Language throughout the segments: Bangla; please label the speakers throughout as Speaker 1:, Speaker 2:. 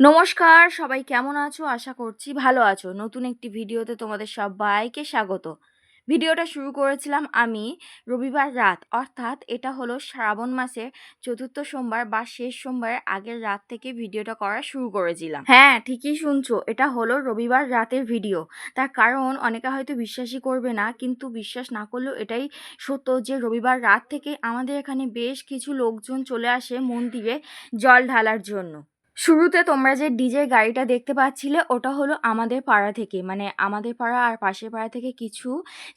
Speaker 1: নমস্কার, সবাই কেমন আছো? আশা করছি ভালো আছো। নতুন একটি ভিডিওতে তোমাদের সবাইকে স্বাগত। ভিডিওটা শুরু করেছিলাম আমি রবিবার রাত। অর্থাৎ এটা হলো শ্রাবণ মাসের চতুর্থ সোমবার বা শেষ সোমবারের আগের রাত থেকে ভিডিওটা করা শুরু করেছিলাম। হ্যাঁ ঠিকই শুনছো, এটা হলো রবিবার রাতের ভিডিও। তার কারণ অনেকে হয়তো বিশ্বাসই করবে না, কিন্তু বিশ্বাস না করলেও এটাই সত্য যে রবিবার রাত থেকে আমাদের এখানে বেশ কিছু লোকজন চলে আসে মন্দিরে জল ঢালার জন্য। শুরুতে তোমরা যে ডিজের গাড়িটা দেখতে পাচ্ছিলে, ওটা হলো আমাদের পাড়া থেকে। মানে আমাদের পাড়া আর পাশের পাড়া থেকে কিছু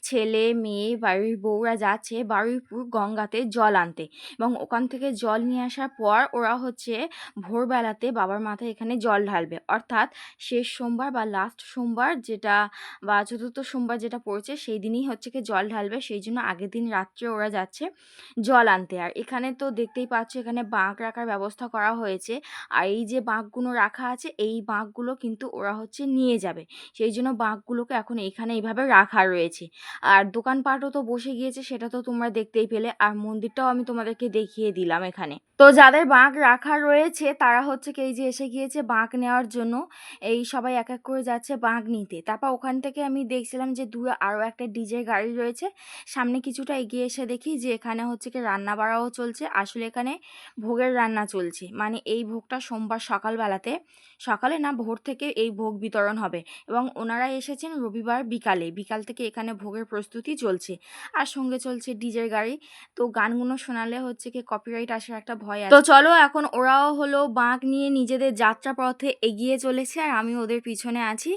Speaker 1: ছেলে, মেয়ে, বাড়ির বউরা যাচ্ছে বারুইপুর গঙ্গাতে জল আনতে। এবং ওখান থেকে জল নিয়ে আসার পর ওরা হচ্ছে ভোরবেলাতে বাবার মাথায় এখানে জল ঢালবে। অর্থাৎ শেষ সোমবার বা লাস্ট সোমবার যেটা বা চতুর্থ সোমবার যেটা পড়ছে, সেই দিনই হচ্ছে কি জল ঢালবে। সেই জন্য আগের দিন রাত্রে ওরা যাচ্ছে জল আনতে। আর এখানে তো দেখতেই পাচ্ছ, এখানে বাঁক রাখার ব্যবস্থা করা হয়েছে। আর এই যে বাঁকগুলো রাখা আছে, এই বাঁকগুলো কিন্তু ওরা হচ্ছে নিয়ে যাবে। সেই জন্য বাঁকগুলোকে এখন এইখানে এইভাবে রাখা রয়েছে। আর দোকানপাটও তো বসে গিয়েছে, সেটা তো তোমরা দেখতেই পেলে। আর মন্দিরটাও আমি তোমাদেরকে দেখিয়ে দিলাম এখানে। তো যাদের বাঁক রাখা রয়েছে, তারা হচ্ছে কি, এই যে এসে গিয়েছে বাঁক নেওয়ার জন্য, এই সবাই এক এক করে যাচ্ছে বাঁক নিতে। তারপর ওখান থেকে আমি দেখছিলাম যে দূরে আরও একটা ডিজে গাড়ি রয়েছে। সামনে কিছুটা এগিয়ে এসে দেখি যে এখানে হচ্ছে কি রান্না বাড়াও চলছে। আসলে এখানে ভোগের রান্না চলছে। মানে এই ভোগটা সোমবার সকালবেলাতে। সকালে না, ভোর থেকে এই ভোগ বিতরণ হবে এবং ওনারা এসেছেন রবিবার বিকালে। বিকাল থেকে এখানে ভোগের প্রস্তুতি চলছে। আর সঙ্গে চলছে ডিজের গাড়ি। তো গানগুলো শোনালে হচ্ছে কি কপিরাইট আসার একটা ভয় আছে। তো চলো এখন ওরাও হলো বাঁক নিয়ে নিজেদের যাত্রা পথে এগিয়ে চলেছে আর আমি ওদের পিছনে আছি।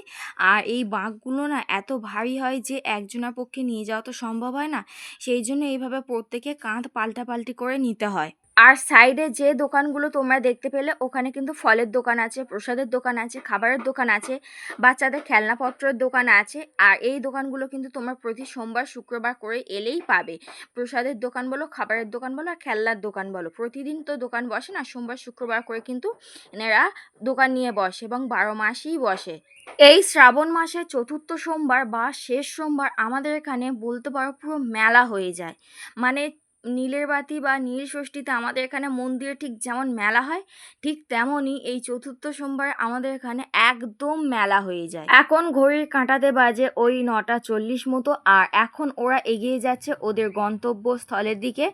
Speaker 1: আর এই বাঁকগুলো না এত ভারী হয় যে একজনের পক্ষে নিয়ে যাওয়া তো সম্ভব হয় না। সেই জন্য এইভাবে প্রত্যেকে কাঁধ পাল্টাপাল্টি করে নিতে হয়। আর সাইডে যে দোকানগুলো তোমরা দেখতে পেলে, ওখানে কিন্তু ফলের দোকান আছে, প্রসাদের দোকান আছে, খাবারের দোকান আছে, বাচ্চাদের খেলনাপত্রের দোকান আছে, আর এই দোকানগুলো কিন্তু তোমরা প্রতি সোমবার, শুক্রবার করে এলেই পাবে। প্রসাদের দোকান বলো, খাবারের দোকান বলো, আর খেলনার দোকান বলো। প্রতিদিন তো দোকান বসে না, সোমবার, শুক্রবার করে কিন্তু এনারা দোকান নিয়ে বসে এবং বারো মাসেই বসে। এই শ্রাবণ মাসের চতুর্থ সোমবার বা শেষ সোমবার আমাদের এখানে বলতে পারো পুরো মেলা হয়ে যায়। মানে নীলের বাতি বা নীল ষষ্ঠীতে আমাদের এখানে মন্দিরে ঠিক যেমন মেলা হয়, ঠিক তেমনই এই চতুর্থ সোমবার আমাদের এখানে একদম মেলা হয়ে যায়। এখন ঘড়ির কাঁটাতে বাজে ওই নটা চল্লিশ মতো, আর এখন ওরা এগিয়ে যাচ্ছে ওদের গন্তব্যস্থলের দিকে।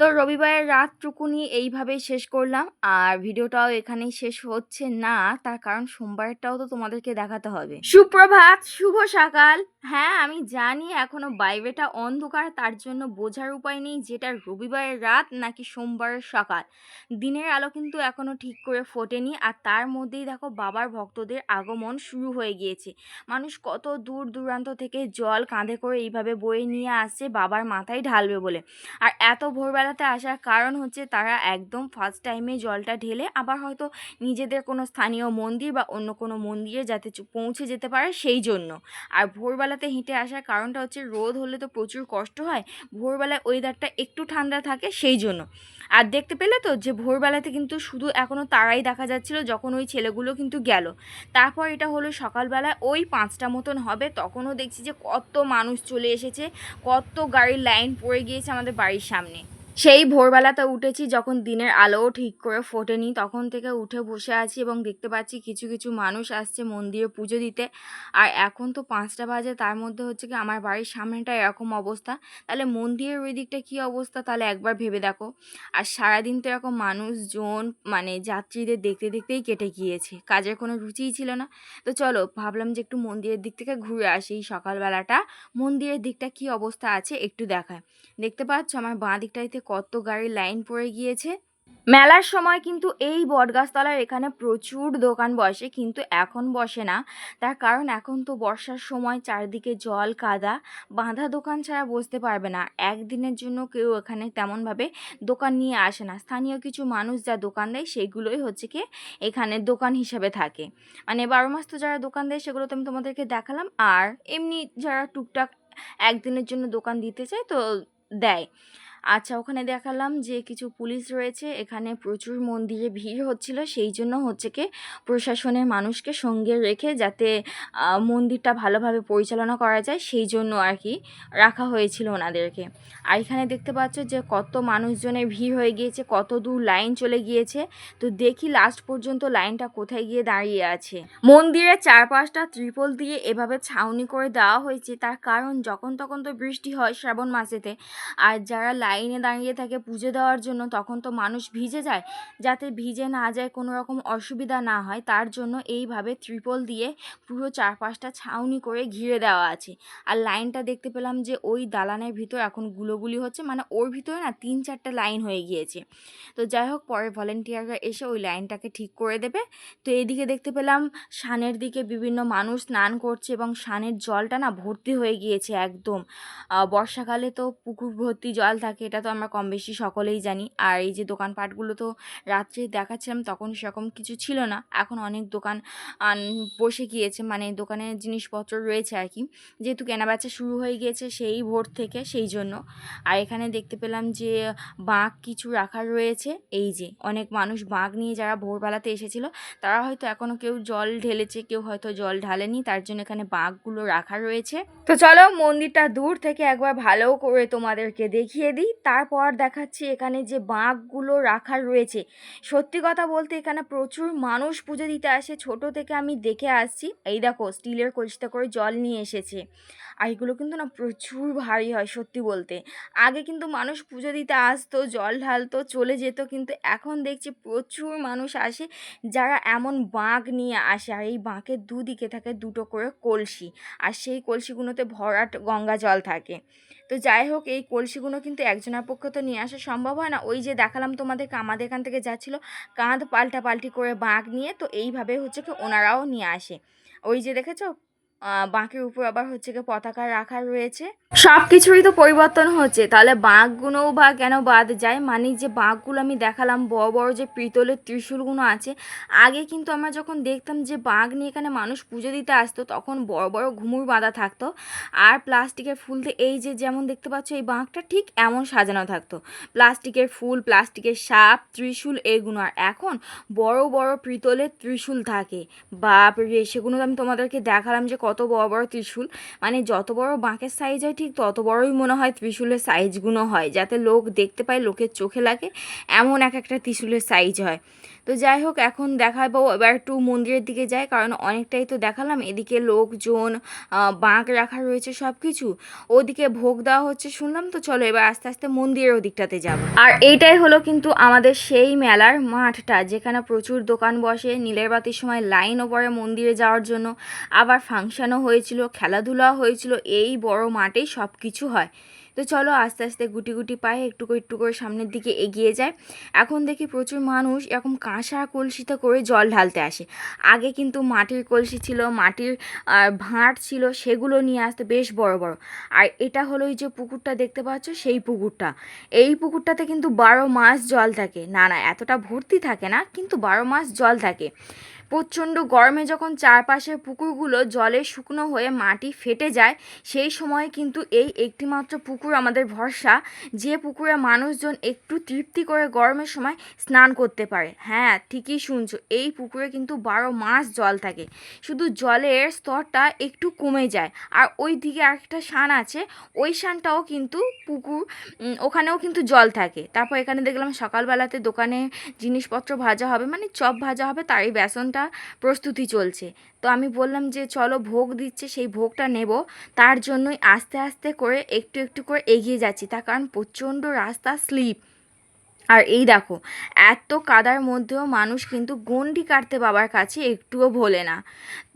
Speaker 1: তো রবিবারের রাতটুকুনি এইভাবেই শেষ করলাম। আর ভিডিওটাও এখানেই শেষ হচ্ছে না, তার কারণ সোমবারেরটাও তো তোমাদেরকে দেখাতে হবে। সুপ্রভাত, শুভ সকাল। হ্যাঁ আমি জানি এখনও বাইরেটা অন্ধকার, তার জন্য বোঝার উপায় নেই যেটা রবিবারের রাত নাকি সোমবারের সকাল। দিনের আলো কিন্তু এখনও ঠিক করে ফোটেনি, আর তার মধ্যেই দেখো বাবার ভক্তদের আগমন শুরু হয়ে গিয়েছে। মানুষ কত দূর দূরান্ত থেকে জল কাঁধে করে এইভাবে বয়ে নিয়ে আসছে, বাবার মাথায় ঢালবে বলে। আর এত ভোরবেলাতে আসার কারণ হচ্ছে তারা একদম ফার্স্ট টাইমে জলটা ঢেলে আবার হয়তো নিজেদের কোনো স্থানীয় মন্দির বা অন্য কোনো মন্দিরে যাতে পৌঁছে যেতে পারে সেই জন্য। আর ভোরবেলাতে হেঁটে আসার কারণটা হচ্ছে রোদ হলে তো প্রচুর কষ্ট হয়, ভোরবেলায় ওয়েদারটা একটু ঠান্ডা থাকে সেই জন্য। আর দেখতে পেলে তো যে ভোরবেলাতে কিন্তু শুধু এখনও তারাই দেখা যাচ্ছিল যখন ওই ছেলেগুলো কিন্তু গেল। তারপর এটা হলো সকালবেলায় ওই পাঁচটা মতন হবে, তখনও দেখছি যে কত মানুষ চলে এসেছে, কত গাড়ির লাইন পড়ে গিয়েছে আমাদের বাড়ির সামনে। সেই ভোরবেলাতে উঠেছি যখন দিনের আলোও ঠিক করে ফোটেনি, তখন থেকে উঠে বসে আছি এবং দেখতে পাচ্ছি কিছু কিছু মানুষ আসছে মন্দিরে পুজো দিতে। আর এখন তো পাঁচটা বাজে, তার মধ্যে হচ্ছে কি আমার বাড়ির সামনেটা এরকম অবস্থা। তাহলে মন্দিরের ওই দিকটা কী অবস্থা? তাহলে একবার ভেবে দেখো। আর সারাদিন তো এরকম মানুষজন মানে যাত্রীদের দেখতে দেখতেই কেটে গিয়েছে। কাজের কোনো রুচিই ছিল না। তো চলো, ভাবলাম যে একটু মন্দিরের দিক থেকে ঘুরে আসি সকালবেলাটা। মন্দিরের দিকটা কি অবস্থা আছে একটু দেখায়। দেখতে পাচ্ছ আমার বাঁ দিকটাইতে কত গাড়ির লাইন পড়ে গিয়েছে। মেলার সময় কিন্তু এই বটগাছতলার এখানে প্রচুর দোকান বসে, কিন্তু এখন বসে না। তার কারণ এখন তো বর্ষার সময় চারদিকে জল, কাদা, বাঁধা দোকান ছাড়া বসতে পারবে না। একদিনের জন্য কেউ এখানে তেমনভাবে দোকান নিয়ে আসে না। স্থানীয় কিছু মানুষ যা দোকান দেয়, সেগুলোই হচ্ছে কি এখানে দোকান হিসাবে থাকে। মানে বারো মাস তো যারা দোকান দেয়, সেগুলো তো আমি তোমাদেরকে দেখালাম। আর এমনি যারা টুকটাক একদিনের জন্য দোকান দিতে চায়, তো দেয়। আচ্ছা ওখানে দেখালাম যে কিছু পুলিশ রয়েছে, এখানে প্রচুর মন্দিরে ভিড় হচ্ছিল, সেই জন্য হচ্ছে কি প্রশাসনের মানুষকে সঙ্গে রেখে যাতে মন্দিরটা ভালোভাবে পরিচালনা করা যায়, সেই জন্য আর কি রাখা হয়েছিল ওনাদেরকে। আর এখানে দেখতে পাচ্ছ যে কত মানুষজনের ভিড় হয়ে গিয়েছে, কত দূর লাইন চলে গিয়েছে, তো দেখি লাস্ট পর্যন্ত লাইনটা কোথায় গিয়ে দাঁড়িয়ে আছে। মন্দিরের চারপাশটা ত্রিপল দিয়ে এভাবে ছাউনি করে দেওয়া হয়েছে, তার কারণ যখন তখন তো বৃষ্টি হয় শ্রাবণ মাসেতে, আর যারা লাইনে দাঁড়িয়ে থাকে পুজো দেওয়ার জন্য, তখন তো মানুষ ভিজে যায়। যাতে ভিজে না যায়, কোনো রকম অসুবিধা না হয়, তার জন্য এইভাবে ত্রিপল দিয়ে পুরো চারপাশটা ছাউনি করে ঘিরে দেওয়া আছে। আর লাইনটা দেখতে পেলাম যে, ওই দালানের ভিতর এখন গুলোগুলি হচ্ছে মানে ওর ভিতরে না তিন চারটে লাইন হয়ে গিয়েছে। তো যাই হোক, পরে ভলেন্টিয়াররা এসে ওই লাইনটাকে ঠিক করে দেবে। তো এইদিকে দেখতে পেলাম সানের দিকে বিভিন্ন মানুষ স্নান করছে এবং সানের জলটা না ভর্তি হয়ে গিয়েছে একদম। বর্ষাকালে তো পুকুর ভর্তি জল থাকে এটা তো আমরা কম বেশি সকলেই জানি। আর এই যে দোকানপাটগুলো তো রাত্রে দেখাচ্ছিলাম তখন সেরকম কিছু ছিল না। এখন অনেক দোকান বসে গিয়েছে। মানে দোকানের জিনিসপত্র রয়েছে আর কি। যেহেতু কেনাবেচা শুরু হয়ে গিয়েছে সেই ভোর থেকে সেই জন্য। আর এখানে দেখতে পেলাম যে বাঁক কিছু রাখা রয়েছে। এই যে অনেক মানুষ বাঁক নিয়ে যারা ভোরবেলাতে এসেছিল, তারা হয়তো এখনও কেউ জল ঢেলেছে, কেউ হয়তো জল ঢালেনি। তার জন্য এখানে বাঁকগুলো রাখা রয়েছে। তো চলো মন্দিরটা দূর থেকে একবার ভালো করে তোমাদেরকে দেখিয়ে দিই। তারপর দেখাচ্ছি এখানে যে বাঁকগুলো রাখা রয়েছে। সত্যি কথা বলতে এখানে প্রচুর মানুষ পুজো দিতে আসে। ছোট থেকে আমি দেখে আসছি। এই দেখো, স্টিলের কলসিতে করে জল নিয়ে এসেছে। আর এগুলো কিন্তু না প্রচুর ভারী হয় সত্যি বলতে। আগে কিন্তু মানুষ পুজো দিতে আসতো, জল ঢালতো, চলে যেত, কিন্তু এখন দেখছি প্রচুর মানুষ আসে যারা এমন বাঁক নিয়ে আসে। আর এই বাঁকের দুদিকে থাকে দুটো করে কলসি। আর সেই কলসিগুলোতে ভরাট গঙ্গা জল থাকে। তো যাই হোক এই কলসিগুলো কিন্তু একজনের পক্ষে তো নিয়ে আসা সম্ভব হয় না। ওই যে দেখালাম তোমাদেরকে, আমাদের এখান থেকে যাচ্ছিল, কাঁধ পাল্টা পাল্টি করে বাঁক নিয়ে, তো এইভাবে হচ্ছে কি ওনারাও নিয়ে আসে। ওই যে দেখেছ? বাঁকের উপর আবার হচ্ছে কি পতাকা রাখা রয়েছে। সব কিছুরই তো পরিবর্তন হচ্ছে। তাহলে বাঁকগুলোও বা কেন বাদ যায়? মানে যে বাঁকগুলো আমি দেখালাম, বড় বড় যে পিতলের ত্রিশূলগুলো আছে, আগে কিন্তু আমরা যখন দেখতাম যে বাঁক নিয়ে এখানে মানুষ পুজো দিতে আসতো, তখন বড় বড় ঘুমুর বাঁধা থাকতো। আর প্লাস্টিকের ফুলতে এই যে যেমন দেখতে পাচ্ছ, এই বাঁকটা ঠিক এমন সাজানো থাকতো। প্লাস্টিকের ফুল, প্লাস্টিকের সাপ, ত্রিশূল এগুলো আর এখন বড় বড় পিতলের ত্রিশূল থাকে। রে সেগুলো আমি তোমাদেরকে দেখালাম যে কত বড় বড় ত্রিশূল মানে যত বড় বাঁকের সাইজ হয় ঠিক তত বড়ই মনে হয় ত্রিশূলের সাইজগুলো হয়। যাতে লোক দেখতে পায়, লোকের চোখে লাগে, এমন এক একটা ত্রিশূলের সাইজ হয়। তো যাই হোক, এখন দেখাবো, এবার একটু মন্দিরের দিকে যাই, কারণ অনেকটাই তো দেখালাম। এদিকে লোকজন বাঁক রাখা রয়েছে সব কিছু ওদিকে ভোগ দেওয়া হচ্ছে, শুনলাম তো। চলো এবার আস্তে আস্তে মন্দিরের ওদিকটাতে যাব। আর এইটাই হলো কিন্তু আমাদের সেই মেলার মাঠটা, যেখানে প্রচুর দোকান বসে। নীলের বাতির সময় লাইনও পড়ে মন্দিরে যাওয়ার জন্য। আবার ফাংশনও হয়েছিল, খেলাধুলাও হয়েছিল, এই বড় মাঠেই সব কিছু হয়। তো চলো আস্তে আস্তে গুটি গুটি পায়ে একটু একটু করে সামনের দিকে এগিয়ে যায় এখন দেখি প্রচুর মানুষ এরকম কাঁসা কলসিতে করে জল ঢালতে আসে। আগে কিন্তু মাটির কলসি ছিল, মাটির ভাঁড় ছিল, সেগুলো নিয়ে আসতে বেশ বড় বড়। আর এটা হলো এই যে পুকুরটা দেখতে পাচ্ছ, সেই পুকুরটা। এই পুকুরটাতে কিন্তু বারো মাস জল থাকে। না না, এতটা ভর্তি থাকে না, কিন্তু বারো মাস জল থাকে। প্রচণ্ড গরমে যখন চারপাশের পুকুরগুলো জলে শুকনো হয়ে মাটি ফেটে যায়, সেই সময় কিন্তু এই একটিমাত্র পুকুর আমাদের ভরসা, যে পুকুরে মানুষজন একটু তৃপ্তি করে গরমের সময় স্নান করতে পারে। হ্যাঁ ঠিকই শুনছো, এই পুকুরে কিন্তু বারো মাস জল থাকে। শুধু জলের স্তরটা একটু কমে যায়। আর ওই দিকে আরেকটা শান আছে, ওই শানটাও কিন্তু পুকুর ওখানেও কিন্তু জল থাকে। তারপর এখানে দেখলাম সকালবেলাতে দোকানে জিনিসপত্র ভাজা হবে মানে চপ ভাজা হবে, তারই বেসনটা প্রস্তুতি চলছে। তো আমি বললাম যে, চলো ভোগ দিচ্ছে, সেই ভোগটা নেব। তার জন্যই আস্তে আস্তে করে একটু একটু করে এগিয়ে যাচ্ছি, তার কারণ প্রচণ্ড রাস্তা স্লিপ। আর এই দেখো, এত কাদার মধ্যেও মানুষ কিন্তু গন্ডি কাটতে বাবার কাছে একটুও ভোলে না।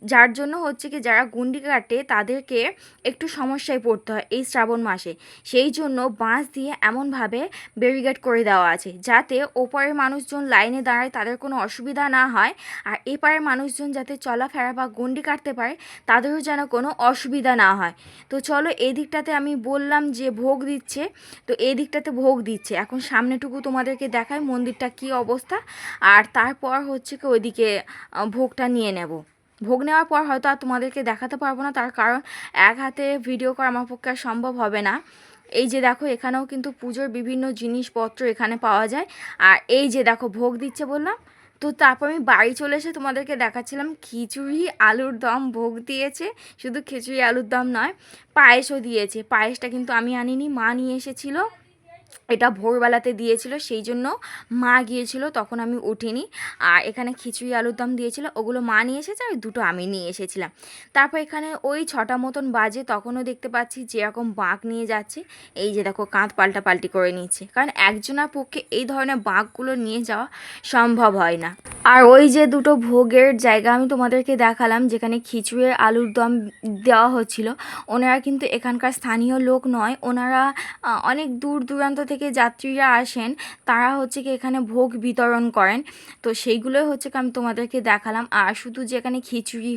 Speaker 1: যার জন্য হচ্ছে কি যারা গুন্ডি কাটে তাদেরকে একটু সমস্যায় পড়তে হয় এই শ্রাবণ মাসে। সেই জন্য বাঁশ দিয়ে এমনভাবে ব্যারিকেড করে দেওয়া আছে যাতে ওপারের মানুষজন লাইনে দাঁড়ায় তাদের কোনো অসুবিধা না হয় আর এপারের মানুষজন যাতে চলাফেরা বা গন্ডি কাটতে পারে তাদেরও যেন কোনো অসুবিধা না হয়। তো চলো এই দিকটাতে আমি বললাম যে ভোগ দিচ্ছে, তো এই দিকটাতে ভোগ দিচ্ছে। এখন সামনেটুকু তোমাদেরকে দেখায় মন্দিরটা কি অবস্থা আর তারপর হচ্ছে কি ওইদিকে ভোগটা নিয়ে নেব। ভোগ নেওয়ার পর হয়তো আর তোমাদেরকে দেখাতে পারব না। তার কারণ এক হাতে ভিডিও করা আমার পক্ষে সম্ভব হবে না। এই যে দেখো, এখানেও কিন্তু পুজোর বিভিন্ন জিনিসপত্র এখানে পাওয়া যায়। আর এই যে দেখো, ভোগ দিচ্ছে বললাম। তো তারপর আমি বাড়ি চলে এসে তোমাদেরকে দেখাচ্ছিলাম, খিচুড়ি, আলুর দম ভোগ দিয়েছে। শুধু খিচুড়ি, আলুর দম নয়, পায়েসও দিয়েছে। পায়েসটা কিন্তু আমি আনিনি, মা নিয়ে এসেছিল। এটা ভোরবেলাতে দিয়েছিল, সেই জন্য মা গিয়েছিল, তখন আমি উঠিনি। আর এখানে খিচুড়ি, আলুর দম দিয়েছিল, ওগুলো মা নিয়ে এসেছে আর দুটো আমি নিয়ে এসেছিলাম। তারপর এখানে ওই ছটা মতন বাজে, তখনও দেখতে পাচ্ছি যেরকম বাঁক নিয়ে যাচ্ছে, এই যে দেখো কাঁধ পাল্টা পাল্টি করে নিচ্ছে। কারণ একজনের পক্ষে এই ধরনের বাঁকগুলো নিয়ে যাওয়া সম্ভব হয় না। আর ওই যে দুটো ভোগের জায়গা আমি তোমাদেরকে দেখালাম, যেখানে খিচুড়ির আলুর দম দেওয়া হচ্ছিল, ওনারা কিন্তু এখানকার স্থানীয় লোক নয়, ওনারা অনেক দূর দূরান্ত থেকে যাত্রীরা আসেন, তারা হচ্ছে কি এখানে ভোগ বিতরণ করেন। তো সেইগুলোই হচ্ছে আমি তোমাদেরকে দেখালাম। আর শুধু যে এখানে খিচুড়ি,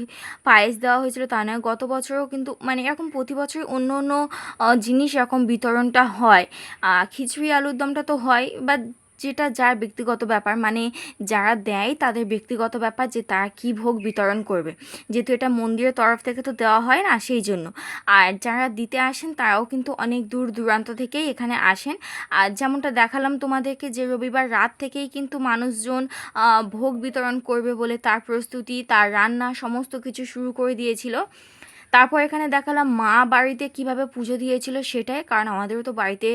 Speaker 1: পায়েস দেওয়া হয়েছিল তা নয়, গত বছরও কিন্তু মানে এরকম প্রতি বছরই অন্য অন্য জিনিস এরকম বিতরণটা হয়। খিচুড়ি, আলুর দমটা তো হয় বা যেটা যার ব্যক্তিগত ব্যাপার মানে যারা দেয় তাদের ব্যক্তিগত ব্যাপার যে তারা কী ভোগ বিতরণ করবে। যেহেতু এটা মন্দিরের তরফ থেকে তো দেওয়া হয় না সেই জন্য। আর যারা দিতে আসেন তারাও কিন্তু অনেক দূর দূরান্ত থেকেই এখানে আসেন। আর যেমনটা দেখালাম তোমাদেরকে যে রবিবার রাত থেকেই কিন্তু মানুষজন ভোগ বিতরণ করবে বলে তার প্রস্তুতি, তার রান্না সমস্ত কিছু শুরু করে দিয়েছিল। তারপর এখানে দেখালাম মা বাড়িতে কীভাবে পুজো দিয়েছিল সেটাই, কারণ আমাদেরও তো বাড়িতে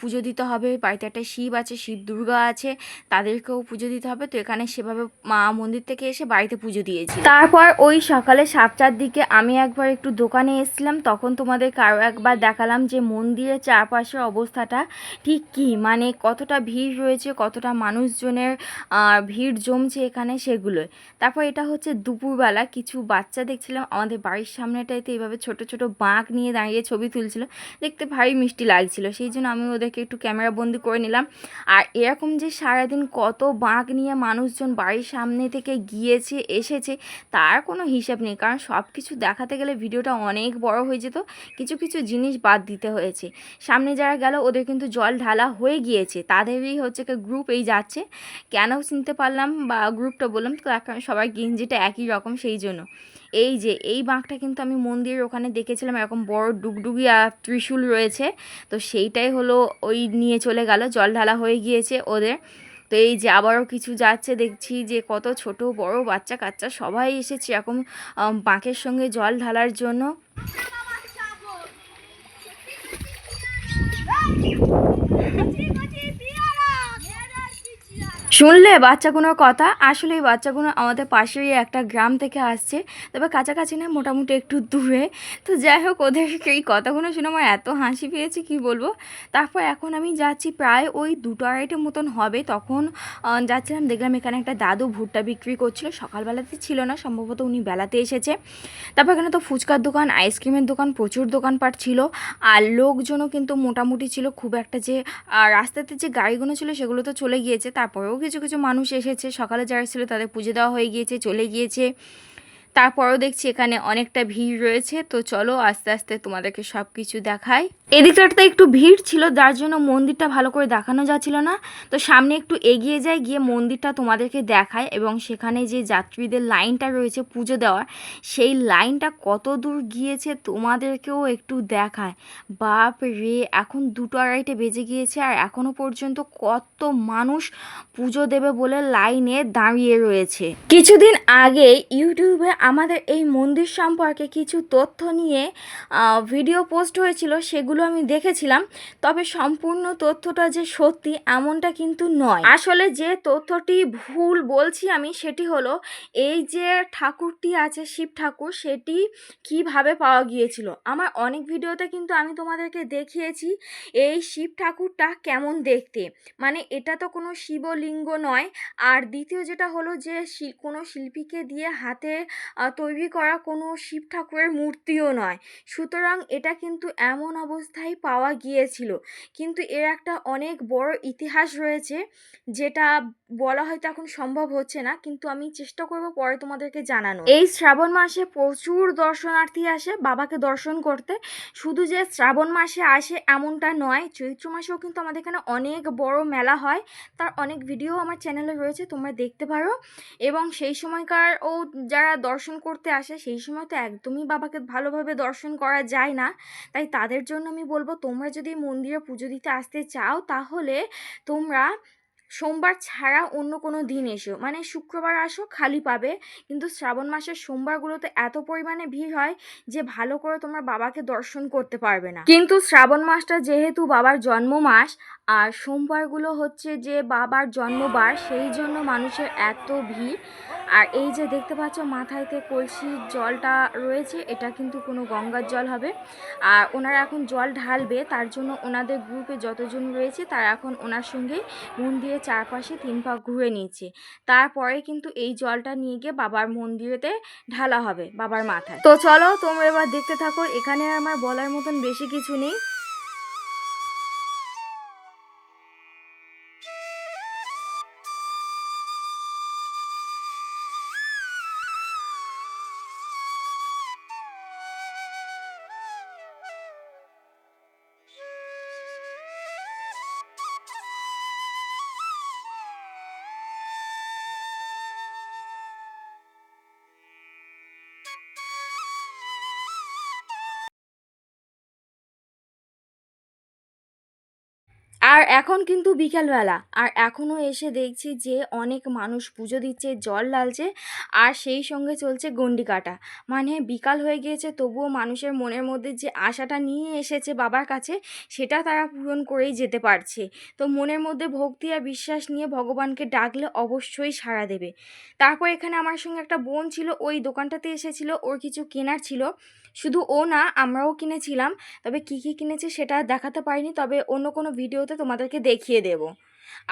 Speaker 1: পুজো দিতে হবে। বাড়িতে একটা শিব আছে, শিব দুর্গা আছে, তাদেরকেও পুজো দিতে হবে। তো এখানে সেভাবে মা মন্দির থেকে এসে বাড়িতে পুজো দিয়েছি তারপর ওই সকালে সাতটার দিকে আমি একবার একটু দোকানে এসেছিলাম। তখন তোমাদের কারও একবার দেখালাম যে মন্দিরের চারপাশের অবস্থাটা ঠিক কী? মানে কতটা ভিড় রয়েছে, কতটা মানুষজনের ভিড় জমছে এখানে সেগুলোই। তারপর এটা হচ্ছে দুপুরবেলা, কিছু বাচ্চা দেখছিলাম। আমাদের বাড়ির সামনেটাইতে এইভাবে ছোট ছোট বাঁক নিয়ে দাঁড়িয়ে ছবি তুলছিল। দেখতে ভারী মিষ্টি লাগছিল। সেই জন্য আমি ওদেরকে একটু ক্যামেরা বন্দি করে নিলাম। আর এরকম যে সারাদিন কত বাঁক নিয়ে মানুষজন বাড়ির সামনে থেকে গিয়েছে, এসেছে, তার কোনো হিসাব নেই। কারণ সব কিছু দেখাতে গেলে ভিডিওটা অনেক বড় হয়ে যেত। কিছু কিছু জিনিস বাদ দিতে হয়েছে। সামনে যারা গেল, ওদের কিন্তু জল ঢালা হয়ে গিয়েছে। তাদেরই হচ্ছে গ্রুপ এই যাচ্ছে। কেন চিনতে পারলাম বা গ্রুপটা বললাম তো সবার গেঞ্জিটা একই রকম সেই জন্য। এই যে, এই বাঁকটা কিন্তু আমি মন্দিরের ওখানে দেখেছিলাম, এরকম বড় ডুগডুগি আর ত্রিশূল রয়েছে। তো সেইটাই হলো ওই নিয়ে চলে গেল, জল ঢালা হয়ে গিয়েছে ওদের। তো এই যে আবারও কিছু যাচ্ছে, দেখছি যে কত ছোট, বড় বাচ্চা কাচ্চা সবাই এসেছে এরকম বাঁকের সঙ্গে জল ঢালার জন্য। শুনলে বাচ্চাগুলোর কথা আসলে এই বাচ্চাগুলো আমাদের পাশেই একটা গ্রাম থেকে আসছে। তবে কাছাকাছি না, মোটামুটি একটু দূরে। তো যাই হোক, ওদের এই কথাগুলো শুনে আমার এত হাসি পেয়েছে, কি বলব? তারপর এখন আমি যাচ্ছি প্রায় ওই দুটো আড়াইটের মতন হবে। তখন যাচ্ছিলাম, দেখলাম এখানে একটা দাদু ভুট্টা বিক্রি করছিল। সকালবেলাতে ছিল না, সম্ভবত উনি বেলাতে এসেছে। তারপর এখানে তো ফুচকার দোকান, আইসক্রিমের দোকান, প্রচুর দোকানপাট ছিল। আর লোকজনও কিন্তু মোটামুটি ছিল। খুব একটা যে রাস্তাতে যে গাড়িগুলো ছিল, সেগুলো তো চলে গিয়েছে। তারপরেও কিছু কিছু মানুষ এসেছে। সকালে যারা ছিল তাদের পুজো দেওয়া হয়ে গিয়েছে চলে গিয়েছে। তারপরেও দেখছি এখানে অনেকটা ভিড় রয়েছে, তো চলো আস্তে আস্তে তোমাদেরকে সব কিছু দেখাই। এদিকটাতে একটু ভিড় ছিল, যার জন্য মন্দিরটা ভালো করে দেখানো যাচ্ছিল না। তো সামনে একটু এগিয়ে যাই, গিয়ে মন্দিরটা তোমাদেরকে দেখায় এবং সেখানে যে যাত্রীদের লাইনটা রয়েছে পুজো দেওয়ার, সেই লাইনটা কত দূর গিয়েছে তোমাদেরকেও একটু দেখায় বাপ রে, এখন দুটো আড়াইটে বেজে গিয়েছে আর এখনও পর্যন্ত কত মানুষ পুজো দেবে বলে লাইনে দাঁড়িয়ে রয়েছে। কিছুদিন আগে ইউটিউবে আমাদের এই মন্দির সম্পর্কে কিছু তথ্য নিয়ে ভিডিও পোস্ট হয়েছিল, সেগুলো আমি দেখেছিলাম। তবে সম্পূর্ণ তথ্যটা যে সত্যি এমনটা কিন্তু নয়। আসলে যে তথ্যটি ভুল বলছি আমি, সেটি হলো, এই যে ঠাকুরটি আছে, শিব ঠাকুর, সেটি কীভাবে পাওয়া গিয়েছিল? আমার অনেক ভিডিওতে কিন্তু আমি তোমাদেরকে দেখিয়েছি, এই শিব ঠাকুরটা কেমন দেখতে? মানে এটা তো কোনো শিবলিঙ্গ নয়। আর দ্বিতীয় যেটা হলো যে কোনো শিল্পীকে দিয়ে হাতে তৈরি করা কোনো শিব ঠাকুরের মূর্তিও নয়। সুতরাং এটা কিন্তু এমন অবস্থায় পাওয়া গিয়েছিল। কিন্তু এর একটা অনেক বড় ইতিহাস রয়েছে, যেটা বলা হয়তো এখন সম্ভব হচ্ছে না, কিন্তু আমি চেষ্টা করব পরে তোমাদেরকে জানানো এই শ্রাবণ মাসে প্রচুর দর্শনার্থী আসে বাবাকে দর্শন করতে। শুধু যে শ্রাবণ মাসে আসে এমনটা নয়, চৈত্র মাসেও কিন্তু আমাদের এখানে অনেক বড় মেলা হয়। তার অনেক ভিডিও আমার চ্যানেলে রয়েছে, তোমরা দেখতে পারো। এবং সেই সময়কার ও যারা দর্শন করতে আসে, সেই সময় তো একদমই বাবাকে ভালোভাবে দর্শন করা যায় না। তাই তাদের জন্য আমি বলব, তোমরা যদি মন্দিরে পুজো দিতে আসতে চাও, তাহলে তোমরা সোমবার ছাড়া অন্য কোনো দিন এসো। মানে শুক্রবার আসো, খালি পাবে। কিন্তু শ্রাবণ মাসের সোমবারগুলোতে এত পরিমাণে ভিড় হয় যে ভালো করে তোমার বাবাকে দর্শন করতে পারবে না। কিন্তু শ্রাবণ মাসটা যেহেতু বাবার জন্ম মাস আর সোমবারগুলো হচ্ছে যে বাবার জন্মবার, সেই জন্য মানুষের এত ভিড়। আর এই যে দেখতে পাচ্ছ মাথায়তে কলসির জলটা রয়েছে, এটা কিন্তু কোনো গঙ্গার জল হবে। আর ওনারা এখন জল ঢালবে, তার জন্য ওনাদের গ্রুপে যতজন রয়েছে, তারা এখন ওনার সঙ্গে মন্দিরের চারপাশে তিন পাক ঘুরে নিয়েছে। তারপরে কিন্তু এই জলটা নিয়ে গিয়ে বাবার মন্দিরেতে ঢালা হবে, বাবার মাথায়। তো চলো তোমরা এবার দেখতে থাকো, এখানে আমার বলার মতন বেশি কিছু নেই। আর এখন কিন্তু বিকেলবেলা। আর এখনও এসে দেখছি যে অনেক মানুষ পুজো দিচ্ছে, জল ঢালছে আর সেই সঙ্গে চলছে গন্ডি কাটা মানে বিকাল হয়ে গিয়েছে, তবুও মানুষের মনের মধ্যে যে আশাটা নিয়ে এসেছে বাবার কাছে, সেটা তারা পূরণ করেই যেতে পারছে। তো মনের মধ্যে ভক্তি আর বিশ্বাস নিয়ে ভগবানকে ডাকলে অবশ্যই সাড়া দেবে। তারপর এখানে আমার সঙ্গে একটা বোন ছিল, ওই দোকানটাতে এসেছিল, ওর কিছু কেনার ছিল। শুধু ও না, আমরাও কিনেছিলাম, তবে কী কী কিনেছে সেটা দেখাতে পারিনি, তবে অন্য কোনো ভিডিওতে তোমাদেরকে দেখিয়ে দেবো।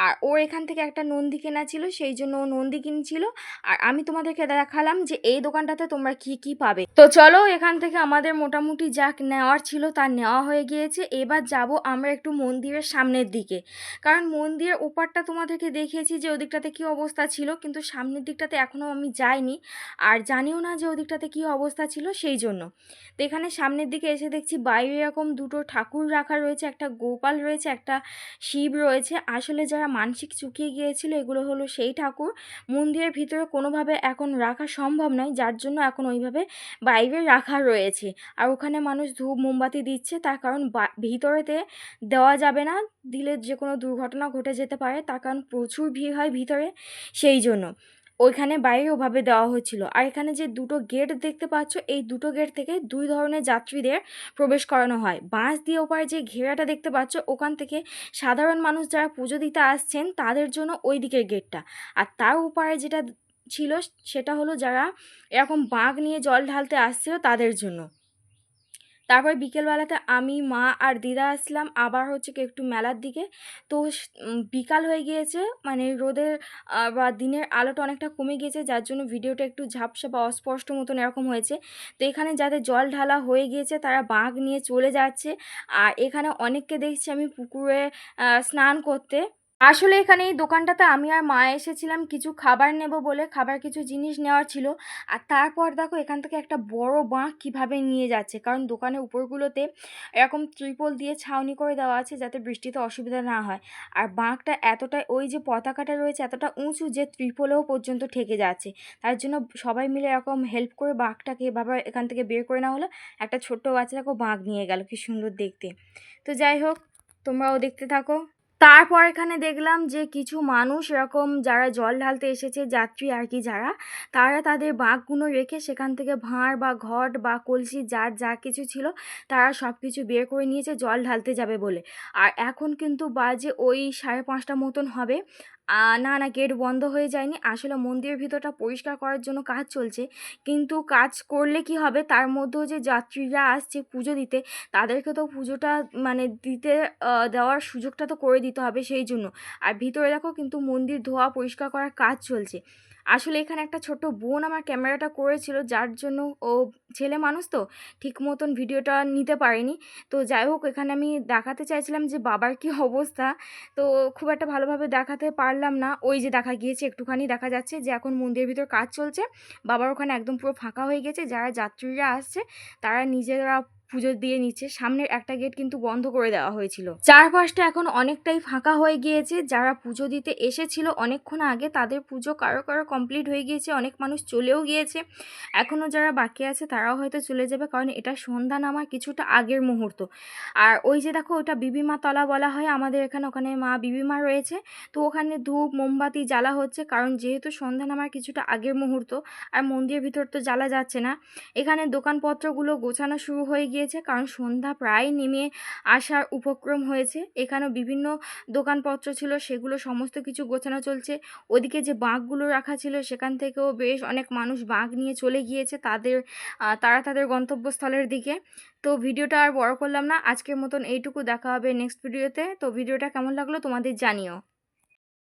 Speaker 1: আর ওর এখান থেকে একটা নন্দী কেনা ছিল, সেই জন্য ও নন্দী কিনছিল। আর আমি তোমাদেরকে দেখালাম যে এই দোকানটাতে তোমরা কি কি পাবে। তো চলো এখান থেকে আমাদের মোটামুটি যা নেওয়ার ছিল তা নেওয়া হয়ে গিয়েছে। এবার যাব আমরা একটু মন্দিরের সামনের দিকে। কারণ মন্দিরের ওপারটা তোমাদেরকে দেখিয়েছি যে ওদিকটাতে কী অবস্থা ছিল, কিন্তু সামনের দিকটাতে এখনও আমি যাইনি। আর জানিও না যে ওদিকটাতে কী অবস্থা ছিল সেই জন্য। তো এখানে সামনের দিকে এসে দেখছি বাইরে এরকম দুটো ঠাকুর রাখা রয়েছে, একটা গোপাল রয়েছে, একটা শিব রয়েছে। আসলে যারা মানসিক চুকিয়ে গিয়েছিল, এগুলো হলো সেই ঠাকুর। মন্দিরের ভিতরে কোনোভাবে এখন রাখা সম্ভব নয়, যার জন্য এখন ওইভাবে বাইরে রাখা রয়েছে। আর ওখানে মানুষ ধূপ, মোমবাতি দিচ্ছে, তার কারণ ভিতরেতে দেওয়া যাবে না। দিলে যে কোনো দুর্ঘটনা ঘটে যেতে পারে, তার কারণ প্রচুর ভিড় হয় ভিতরে, সেই জন্য। ওইখানে বাইরে ওভাবে দেওয়া হয়েছিল। আর এখানে যে দুটো গেট দেখতে পাচ্ছ, এই দুটো গেট থেকে দুই ধরনের যাত্রীদের প্রবেশ করানো হয়। বাঁশ দিয়ে ওপারে যে ঘেরাটা দেখতে পাচ্ছ, ওখান থেকে সাধারণ মানুষ যারা পুজো দিতে আসছেন, তাদের জন্য ওই দিকের গেটটা আর তার ওপারে যেটা ছিল, সেটা হলো যারা এরকম বাঘ নিয়ে জল ঢালতে আসছিল, তাদের জন্য। তারপর বিকেলবেলাতে আমি, মা আর দিদা আসলাম আবার হচ্ছে কি একটু মেলার দিকে। তো বিকাল হয়ে গিয়েছে মানে রোদের বা দিনের আলোটা অনেকটা কমে গিয়েছে, যার জন্য ভিডিওটা একটু ঝাপসা বা অস্পষ্ট মতন এরকম হয়েছে। তো এখানে যাদের জল ঢালা হয়ে গিয়েছে, তারা বাঁক নিয়ে চলে যাচ্ছে। আর এখানে অনেককে দেখছি আমি পুকুরে স্নান করতে। আসলে এখানে এই দোকানটাতে আমি আর মা এসেছিলাম, কিছু খাবার নেব বলে, খাবার কিছু জিনিস নেওয়ার ছিল। আর তারপর দেখো এখান থেকে একটা বড় বাঁক কীভাবে নিয়ে যাচ্ছে? কারণ দোকানের উপরগুলোতে এরকম ত্রিপল দিয়ে ছাউনি করে দেওয়া আছে যাতে বৃষ্টিতে অসুবিধা না হয়। আর বাঁকটা এতটাই, ওই যে পতাকাটা রয়েছে এতটা উঁচু যে ত্রিপলেও পর্যন্ত ঠেকে যাচ্ছে। তার জন্য সবাই মিলে এরকম হেল্প করে বাঁকটাকে এভাবে এখান থেকে বের করে নেওয়া হলো। একটা ছোট্ট বাচ্চা দেখো বাঁক নিয়ে গেল, কি সুন্দর দেখতে। তো যাই হোক, তোমরাও দেখতে থাকো। তারপর এখানে দেখলাম যে কিছু মানুষ এরকম যারা জল ঢালতে এসেছে, যাত্রী আর কি যারা, তারা তাদের বাঁকগুলো রেখে সেখান থেকে ভাঁড় বা ঘট বা কলসি, যার যা কিছু ছিল, তারা সব কিছু বের করে নিয়েছে, জল ঢালতে যাবে বলে। আর এখন কিন্তু বাজে ওই সাড়ে পাঁচটা মতন হবে। না না, গেট বন্ধ হয়ে যায়নি। আসলে মন্দিরের ভিতরটা পরিষ্কার করার জন্য কাজ চলছে। কিন্তু কাজ করলে কি হবে? তার মধ্যেও যে যাত্রীরা আসছে পুজো দিতে, তাদেরকে তো পুজোটা মানে দিতে দেওয়ার সুযোগটা তো করে দিতে হবে সেই জন্য। আর ভিতরে দেখো কিন্তু মন্দির ধোয়া পরিষ্কার করার কাজ চলছে। আসলে এখানে একটা ছোট বোন আমার ক্যামেরাটা করেছিল, যার জন্য ও ছেলে মানুষ তো, ঠিক মতন ভিডিওটা নিতে পারেনি। তো যাই হোক, এখানে আমি দেখাতে চাইছিলাম যে বাবার কি অবস্থা। তো খুব একটা ভালোভাবে দেখাতে পার পারলাম না। ওই যে দেখা গিয়েছে, একটুখানি দেখা যাচ্ছে যে এখন মন্দিরের ভিতর কাজ চলছে। বাবার ওখানে একদম পুরো ফাঁকা হয়ে গেছে। যারা যাত্রীরা আসছে, তারা নিজেরা পুজো দিয়ে নিচ্ছে। সামনের একটা গেট কিন্তু বন্ধ করে দেওয়া হয়েছিল। চারপাশটা এখন অনেকটাই ফাঁকা হয়ে গিয়েছে। যারা পুজো দিতে এসেছিল অনেকক্ষণ আগে তাদের পুজো কারও কারও কমপ্লিট হয়ে গিয়েছে। অনেক মানুষ চলেও গিয়েছে। এখনও যারা বাকি আছে তারাও হয়তো চলে যাবে কারণ এটা সন্ধ্যা নামার কিছুটা আগের মুহূর্ত। আর ওই যে দেখো ওটা বিবিমা তলা বলা হয়। আমাদের এখানে ওখানে মা বিবিমা রয়েছে। তো ওখানে ধূপ, মোমবাতি জ্বালা হচ্ছে কারণ যেহেতু সন্ধ্যা নামার কিছুটা আগের মুহূর্ত। আর মন্দিরের ভিতর তো জ্বালা যাচ্ছে না। এখানে দোকানপত্রগুলো গোছানো শুরু হয়ে গিয়েছে, কারণ সন্ধ্যা প্রায় নেমে আসার উপক্রম হয়েছে। এখানেও বিভিন্ন দোকানপত্র ছিল, সেগুলো সমস্ত কিছু গোছানো চলছে। ওদিকে যে বাঁকগুলো রাখা ছিল, সেখান থেকেও বেশ অনেক মানুষ বাঁক নিয়ে চলে গিয়েছে তাদের তারা তাদের গন্তব্যস্থলের দিকে। তো ভিডিওটা আর বড় করলাম না, আজকের মতন এইটুকু, দেখা হবে নেক্সট ভিডিওতে তো ভিডিওটা কেমন লাগল তোমাদের জানিও।